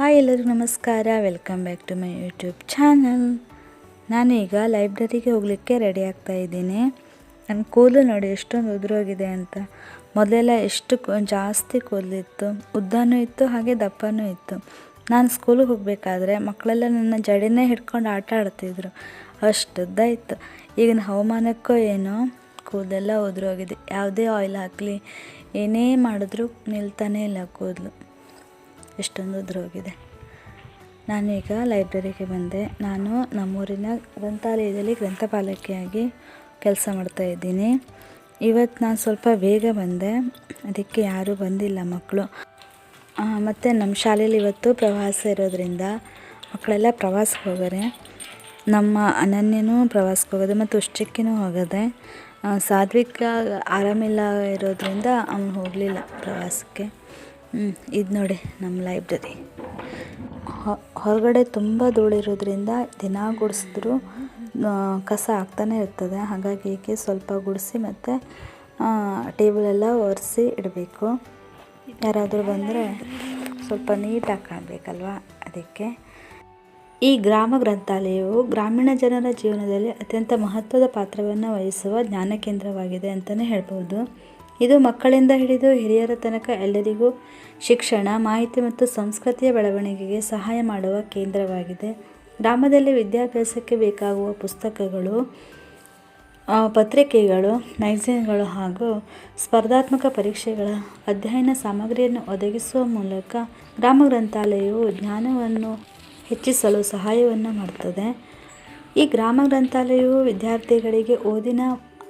Hi ಎಲ್ಲರಿಗೂ ನಮಸ್ಕಾರ. Welcome back to my YouTube channel ನಾನೀಗ ಲೈಬ್ರರಿಗೆ ಹೋಗಲಿಕ್ಕೆ ರೆಡಿ ಆಗ್ತಾ ಇದ್ದೀನಿ. ನನ್ನ ಕೂದಲು ನೋಡಿ ಎಷ್ಟೊಂದು ಉದುರೋಗಿದೆ ಅಂತ. ಮೊದಲೆಲ್ಲ ಎಷ್ಟು ಜಾಸ್ತಿ ಕೂದಲಿತ್ತು ಉದ್ದನೂ ಇತ್ತು, ಹಾಗೆ ದಪ್ಪನೂ ಇತ್ತು. ನಾನು ಸ್ಕೂಲಿಗೆ ಹೋಗಬೇಕಾದ್ರೆ ಮಕ್ಕಳೆಲ್ಲ ನನ್ನ ಜಡೆನೇ ಹಿಡ್ಕೊಂಡು ಆಟ ಆಡ್ತಿದ್ರು. ಅಷ್ಟು ಉದ್ದ ಇತ್ತು. ಈಗಿನ ಹವಾಮಾನಕ್ಕೋ ಏನೋ, ಕೂದಲೆಲ್ಲ ಉದುರೋಗಿದೆ. ಯಾವುದೇ ಆಯಿಲ್ ಹಾಕಲಿ, ಏನೇ ಮಾಡಿದ್ರೂ ನಿಲ್ತಾನೇ ಇಲ್ಲ ಕೂದಲು. ಎಷ್ಟೊಂದು ಉದುರೋಗಿದೆ ನಾನು ಈಗ ಲೈಬ್ರರಿಗೆ ಬಂದೆ. ನಾನು ನಮ್ಮೂರಿನ ಗ್ರಂಥಾಲಯದಲ್ಲಿ ಗ್ರಂಥಪಾಲಕಿಯಾಗಿ ಕೆಲಸ ಮಾಡ್ತಾ ಇದ್ದೀನಿ. ಇವತ್ತು ನಾನು ಸ್ವಲ್ಪ ಬೇಗ ಬಂದೆ. ಅದಕ್ಕೆ ಯಾರೂ ಬಂದಿಲ್ಲ ಮಕ್ಕಳು. ಮತ್ತು ನಮ್ಮ ಶಾಲೆಯಲ್ಲಿ ಇವತ್ತು ಪ್ರವಾಸ ಇರೋದ್ರಿಂದ ಮಕ್ಕಳೆಲ್ಲ ಪ್ರವಾಸಕ್ಕೆ ಹೋಗಾರೆ. ನಮ್ಮ ಅನನ್ಯನೂ ಪ್ರವಾಸಕ್ಕೆ ಹೋಗೋದೆ ಮತ್ತು ಉಷ್ಟಕ್ಕಿನೂ ಹೋಗೋದೆ ಸಾತ್ವಿಕ ಆರಾಮಿಲ್ಲ ಇರೋದ್ರಿಂದ ಅವನು ಹೋಗಲಿಲ್ಲ ಪ್ರವಾಸಕ್ಕೆ. ಇದು ನೋಡಿ ನಮ್ಮ ಲೈಬ್ರರಿ ಹೊರಗಡೆ ತುಂಬ ಧೂಳಿರೋದ್ರಿಂದ ದಿನ ಗುಡಿಸಿದ್ರು ಕಸ ಆಗ್ತಾನೆ ಇರ್ತದೆ. ಹಾಗಾಗಿ ಈಕೆ ಸ್ವಲ್ಪ ಗುಡಿಸಿ ಮತ್ತು ಟೇಬಲೆಲ್ಲ ಒರೆಸಿ ಇಡಬೇಕು. ಯಾರಾದರೂ ಬಂದರೆ ಸ್ವಲ್ಪ ನೀಟಾಗಿ ಕಾಣಬೇಕಲ್ವ ಅದಕ್ಕೆ. ಈ ಗ್ರಾಮ ಗ್ರಂಥಾಲಯವು ಗ್ರಾಮೀಣ ಜನರ ಜೀವನದಲ್ಲಿ ಅತ್ಯಂತ ಮಹತ್ವದ ಪಾತ್ರವನ್ನು ವಹಿಸುವ ಜ್ಞಾನ ಕೇಂದ್ರವಾಗಿದೆ ಅಂತಲೇ ಹೇಳ್ಬೋದು. ಇದು ಮಕ್ಕಳಿಂದ ಹಿಡಿದು ಹಿರಿಯರ ತನಕ ಎಲ್ಲರಿಗೂ ಶಿಕ್ಷಣ, ಮಾಹಿತಿ ಮತ್ತು ಸಂಸ್ಕೃತಿಯ ಬೆಳವಣಿಗೆಗೆ ಸಹಾಯ ಮಾಡುವ ಕೇಂದ್ರವಾಗಿದೆ. ಗ್ರಾಮದಲ್ಲಿ ವಿದ್ಯಾಭ್ಯಾಸಕ್ಕೆ ಬೇಕಾಗುವ ಪುಸ್ತಕಗಳು ಪತ್ರಿಕೆಗಳು ಮ್ಯಾಗ್ಝಿನ್ಗಳು ಹಾಗೂ ಸ್ಪರ್ಧಾತ್ಮಕ ಪರೀಕ್ಷೆಗಳ ಅಧ್ಯಯನ ಸಾಮಗ್ರಿಯನ್ನು ಒದಗಿಸುವ ಮೂಲಕ ಗ್ರಾಮ ಗ್ರಂಥಾಲಯವು ಜ್ಞಾನವನ್ನು ಹೆಚ್ಚಿಸಲು ಸಹಾಯವನ್ನು ಮಾಡುತ್ತದೆ ಈ ಗ್ರಾಮ ಗ್ರಂಥಾಲಯವು ವಿದ್ಯಾರ್ಥಿಗಳಿಗೆ ಓದಿನ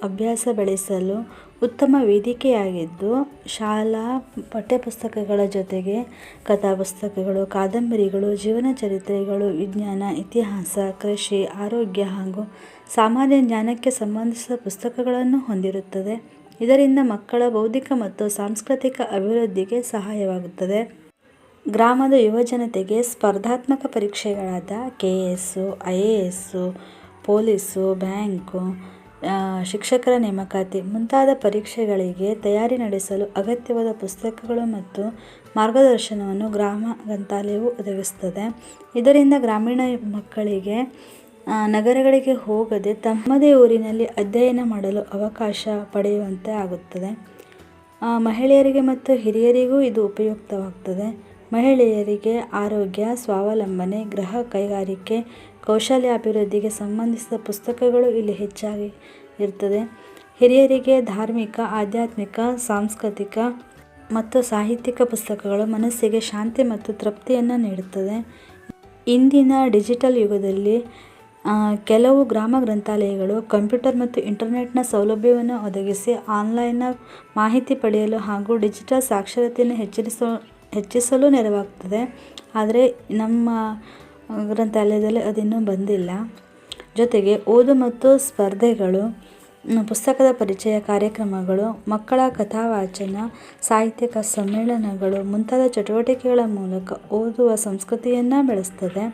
ಅಭ್ಯಾಸ ಬೆಳೆಸಲು ಉತ್ತಮ ವೇದಿಕೆಯಾಗಿದ್ದು ಶಾಲಾ ಪಠ್ಯಪುಸ್ತಕಗಳ ಜೊತೆಗೆ ಕಥಾಪುಸ್ತಕಗಳು, ಕಾದಂಬರಿಗಳು, ಜೀವನ ಚರಿತ್ರೆಗಳು, ವಿಜ್ಞಾನ, ಇತಿಹಾಸ, ಕೃಷಿ, ಆರೋಗ್ಯ ಹಾಗೂ ಸಾಮಾನ್ಯ ಜ್ಞಾನಕ್ಕೆ ಸಂಬಂಧಿಸಿದ ಪುಸ್ತಕಗಳನ್ನು ಹೊಂದಿರುತ್ತದೆ. ಇದರಿಂದ ಮಕ್ಕಳ ಬೌದ್ಧಿಕ ಮತ್ತು ಸಾಂಸ್ಕೃತಿಕ ಅಭಿವೃದ್ಧಿಗೆ ಸಹಾಯವಾಗುತ್ತದೆ. ಗ್ರಾಮದ ಯುವಜನತೆಗೆ ಸ್ಪರ್ಧಾತ್ಮಕ ಪರೀಕ್ಷೆಗಳಾದ K S I A S police, bank ಶಿಕ್ಷಕರ ನೇಮಕಾತಿ ಮುಂತಾದ ಪರೀಕ್ಷೆಗಳಿಗೆ ತಯಾರಿ ನಡೆಸಲು ಅಗತ್ಯವಾದ ಪುಸ್ತಕಗಳು ಮತ್ತು ಮಾರ್ಗದರ್ಶನವನ್ನು ಗ್ರಾಮ ಗ್ರಂಥಾಲಯವು ಒದಗಿಸುತ್ತದೆ. ಇದರಿಂದ ಗ್ರಾಮೀಣ ಮಕ್ಕಳಿಗೆ ನಗರಗಳಿಗೆ ಹೋಗದೆ ತಮ್ಮದೇ ಊರಿನಲ್ಲಿ ಅಧ್ಯಯನ ಮಾಡಲು ಅವಕಾಶ ಪಡೆಯುವಂತೆ ಆಗುತ್ತದೆ. ಮಹಿಳೆಯರಿಗೆ ಮತ್ತು ಹಿರಿಯರಿಗೂ ಇದು ಉಪಯುಕ್ತವಾಗ್ತದೆ. ಮಹಿಳೆಯರಿಗೆ ಆರೋಗ್ಯ, ಸ್ವಾವಲಂಬನೆ, ಗೃಹ ಕೈಗಾರಿಕೆ, ಕೌಶಲ್ಯಾಭಿವೃದ್ಧಿಗೆ ಸಂಬಂಧಿಸಿದ ಪುಸ್ತಕಗಳು ಇಲ್ಲಿ ಹೆಚ್ಚಾಗಿ ಇರ್ತದೆ. ಹಿರಿಯರಿಗೆ ಧಾರ್ಮಿಕ, ಆಧ್ಯಾತ್ಮಿಕ, ಸಾಂಸ್ಕೃತಿಕ ಮತ್ತು ಸಾಹಿತ್ಯಿಕ ಪುಸ್ತಕಗಳು ಮನಸ್ಸಿಗೆ ಶಾಂತಿ ಮತ್ತು ತೃಪ್ತಿಯನ್ನು ನೀಡುತ್ತದೆ. ಇಂದಿನ ಡಿಜಿಟಲ್ ಯುಗದಲ್ಲಿ ಕೆಲವು ಗ್ರಾಮ ಗ್ರಂಥಾಲಯಗಳು ಕಂಪ್ಯೂಟರ್ ಮತ್ತು ಇಂಟರ್ನೆಟ್ನ ಸೌಲಭ್ಯವನ್ನು ಒದಗಿಸಿ ಆನ್ಲೈನ್ನ ಮಾಹಿತಿ ಪಡೆಯಲು ಹಾಗೂ ಡಿಜಿಟಲ್ ಸಾಕ್ಷರತೆಯನ್ನು ಹೆಚ್ಚಿಸಲು ಹೆಚ್ಚಿಸಲು ನೆರವಾಗ್ತದೆ. ಆದರೆ ನಮ್ಮ ಗ್ರಂಥಾಲಯದಲ್ಲಿ ಅದಿನ್ನೂ ಬಂದಿಲ್ಲ. ಜೊತೆಗೆ ಓದು ಮತ್ತು ಸ್ಪರ್ಧೆಗಳು ಪುಸ್ತಕದ ಪರಿಚಯ ಕಾರ್ಯಕ್ರಮಗಳು, ಮಕ್ಕಳ ಕಥಾವಾಚನ, ಸಾಹಿತ್ಯಿಕ ಸಮ್ಮೇಳನಗಳು ಮುಂತಾದ ಚಟುವಟಿಕೆಗಳ ಮೂಲಕ ಓದುವ ಸಂಸ್ಕೃತಿಯನ್ನು ಬೆಳೆಸ್ತದೆ.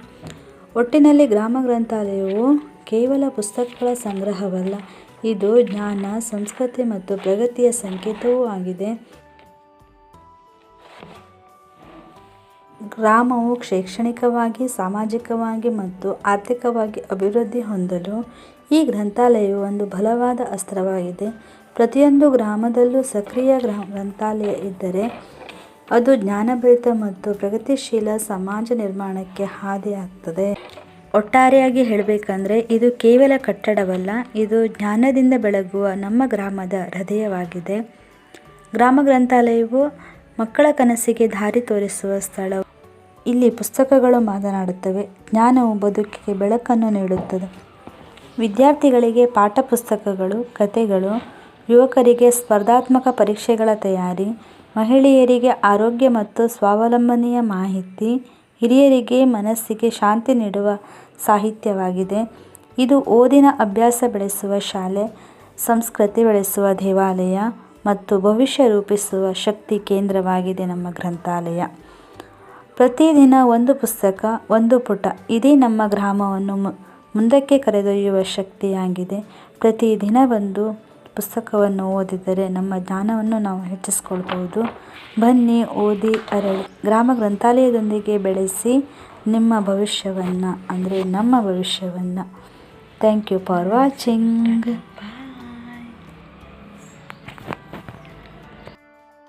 ಒಟ್ಟಿನಲ್ಲಿ ಗ್ರಾಮ ಗ್ರಂಥಾಲಯವು ಕೇವಲ ಪುಸ್ತಕಗಳ ಸಂಗ್ರಹವಲ್ಲ, ಇದು ಜ್ಞಾನ, ಸಂಸ್ಕೃತಿ ಮತ್ತು ಪ್ರಗತಿಯ ಸಂಕೇತವೂ ಆಗಿದೆ. ಗ್ರಾಮವು ಶೈಕ್ಷಣಿಕವಾಗಿ, ಸಾಮಾಜಿಕವಾಗಿ ಮತ್ತು ಆರ್ಥಿಕವಾಗಿ ಅಭಿವೃದ್ಧಿ ಹೊಂದಲು ಈ ಗ್ರಂಥಾಲಯವು ಒಂದು ಬಲವಾದ ಅಸ್ತ್ರವಾಗಿದೆ. ಪ್ರತಿಯೊಂದು ಗ್ರಾಮದಲ್ಲೂ ಸಕ್ರಿಯ ಗ್ರಾ, ಗ್ರಂಥಾಲಯ ಇದ್ದರೆ ಅದು ಜ್ಞಾನಭರಿತ ಮತ್ತು ಪ್ರಗತಿಶೀಲ ಸಮಾಜ ನಿರ್ಮಾಣಕ್ಕೆ ಹಾದಿಯಾಗ್ತದೆ. ಒಟ್ಟಾರೆಯಾಗಿ ಹೇಳಬೇಕಂದ್ರೆ, ಇದು ಕೇವಲ ಕಟ್ಟಡವಲ್ಲ, ಇದು ಜ್ಞಾನದಿಂದ ಬೆಳಗುವ ನಮ್ಮ ಗ್ರಾಮದ ಹೃದಯವಾಗಿದೆ. ಗ್ರಾಮ ಗ್ರಂಥಾಲಯವು ಮಕ್ಕಳ ಕನಸಿಗೆ ದಾರಿ ತೋರಿಸುವ ಸ್ಥಳ ಇಲ್ಲಿ ಪುಸ್ತಕಗಳು ಮಾತನಾಡುತ್ತವೆ. ಜ್ಞಾನವು ಬದುಕಿಗೆ ಬೆಳಕನ್ನು ನೀಡುತ್ತದೆ. ವಿದ್ಯಾರ್ಥಿಗಳಿಗೆ ಪಾಠ ಪುಸ್ತಕಗಳು, ಕಥೆಗಳು, ಯುವಕರಿಗೆ ಸ್ಪರ್ಧಾತ್ಮಕ ಪರೀಕ್ಷೆಗಳ ತಯಾರಿ, ಮಹಿಳೆಯರಿಗೆ ಆರೋಗ್ಯ ಮತ್ತು ಸ್ವಾವಲಂಬನೆಯ ಮಾಹಿತಿ, ಹಿರಿಯರಿಗೆ ಮನಸ್ಸಿಗೆ ಶಾಂತಿ ನೀಡುವ ಸಾಹಿತ್ಯವಾಗಿದೆ. ಇದು ಓದಿನ ಅಭ್ಯಾಸ ಬೆಳೆಸುವ ಶಾಲೆ, ಸಂಸ್ಕೃತಿ ಬೆಳೆಸುವ ದೇವಾಲಯ ಮತ್ತು ಭವಿಷ್ಯ ರೂಪಿಸುವ ಶಕ್ತಿ ಕೇಂದ್ರವಾಗಿದೆ ನಮ್ಮ ಗ್ರಂಥಾಲಯ. ಪ್ರತಿದಿನ ಒಂದು ಪುಸ್ತಕ, ಒಂದು ಪುಟ ಇದೇ ನಮ್ಮ ಗ್ರಾಮವನ್ನು ಮುಂದಕ್ಕೆ ಕರೆದೊಯ್ಯುವ ಶಕ್ತಿಯಾಗಿದೆ. ಪ್ರತಿದಿನ ಒಂದು ಪುಸ್ತಕವನ್ನು ಓದಿದರೆ ನಮ್ಮ ಜ್ಞಾನವನ್ನು ನಾವು ಹೆಚ್ಚಿಸ್ಕೊಳ್ಬೋದು ಬನ್ನಿ, ಓದಿ, ಅರಳಿ. ಗ್ರಾಮ ಗ್ರಂಥಾಲಯದೊಂದಿಗೆ ಬೆಳೆಸಿ ನಿಮ್ಮ ಭವಿಷ್ಯವನ್ನು, ಅಂದರೆ ನಮ್ಮ ಭವಿಷ್ಯವನ್ನು. Thank you for watching